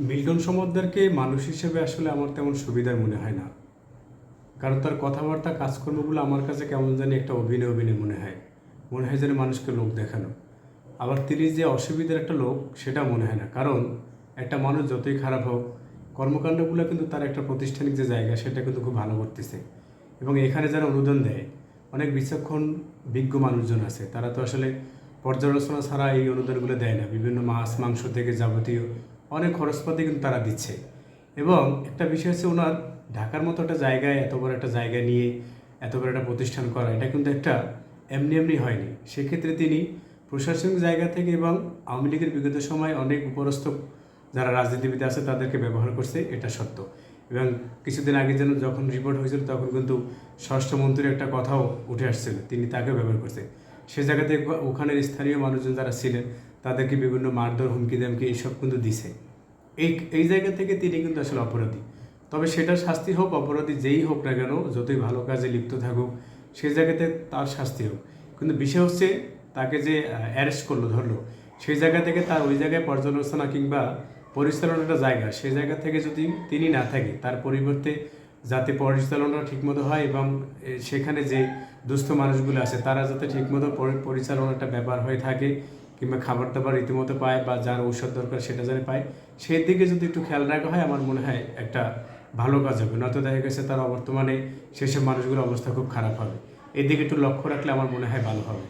Milton সমদ্দারকে মানুষ হিসেবে আসলে আমার তেমন সুবিধার মনে হয় না। কারণ তার কথাবার্তা কাজকর্মগুলো আমার কাছে কেমন জানি একটা অভিনয় অভিনয় মনে হয়। মনে হয় যেন মানুষকে লোক দেখানো। আবার তিনি যে অসুবিধার একটা লোক, সেটা মনে হয় না। কারণ একটা মানুষ যতই খারাপ হোক, কর্মকাণ্ডগুলো কিন্তু তার একটা প্রতিষ্ঠানিক যে জায়গা, সেটা কিন্তু খুব ভালো করতেছে। এবং এখানে যারা অনুদান দেয়, অনেক বিচক্ষণ, বিজ্ঞ মানুষজন আছে। তারা তো আসলে পর্যালোচনা ছাড়া এই অনুদানগুলো দেয় না। বিভিন্ন মাছ, মাংস থেকে যাবতীয় অনেক খরচপাতি কিন্তু তারা দিচ্ছে। এবং একটা বিষয় হচ্ছে ওনার ঢাকার মতো একটা জায়গায়, এত বড় একটা জায়গা নিয়ে এত বড় একটা প্রতিষ্ঠান করা, এটা কিন্তু একটা এমনি এমনি হয়নি। সেক্ষেত্রে তিনি প্রশাসনিক জায়গা থেকে এবং আওয়ামী লীগের বিগত সময় অনেক উপরস্থ যারা রাজনীতিবিদ আছে তাদেরকে ব্যবহার করছে, এটা সত্য। এবং কিছুদিন আগে যেন যখন রিপোর্ট হয়েছিল তখন কিন্তু স্বরাষ্ট্রমন্ত্রীর একটা কথাও উঠে আসছিল, তিনি তাকেও ব্যবহার করছে। সে জায়গাতে ওখানের স্থানীয় মানুষজন যারা ছিলেন তাদেরকে বিভিন্ন মারধর, হুমকি দামকি এইসব কিন্তু দিছে। এই এই জায়গা থেকে তিনি কিন্তু আসলে অপরাধী। তবে সেটার শাস্তি হোক, অপরাধী যেই হোক না কেন, যতই ভালো কাজে লিপ্ত থাকুক, সেই জায়গাতে তার শাস্তি হোক। কিন্তু বিষয় হচ্ছে, তাকে যে অ্যারেস্ট করল, ধরলো, সেই জায়গা থেকে তার ওই জায়গায় পর্যালোচনা কিংবা পরিচালনার একটা জায়গা, সেই জায়গা থেকে যদি তিনি না থাকে, তার পরিবর্তে যাতে পরিচালনা ঠিকমতো হয় এবং সেখানে যে দুস্থ মানুষগুলো আছে, তারা যাতে ঠিকমতো পরি- পরিচালনাটা ব্যাপার হয়ে থাকে কিংবা খাবার দাবার রীতিমতো পায় বা যার ঔষধ দরকার সেটা যেন পায়, সেই দিকে যদি একটু খেয়াল রাখা হয়, আমার মনে হয় একটা ভালো কাজ হবে। নয়তো দেখা গেছে তার বর্তমানে সেসব মানুষগুলোর অবস্থা খুব খারাপ হবে। এদিকে একটু লক্ষ্য রাখলে আমার মনে হয় ভালো হবে।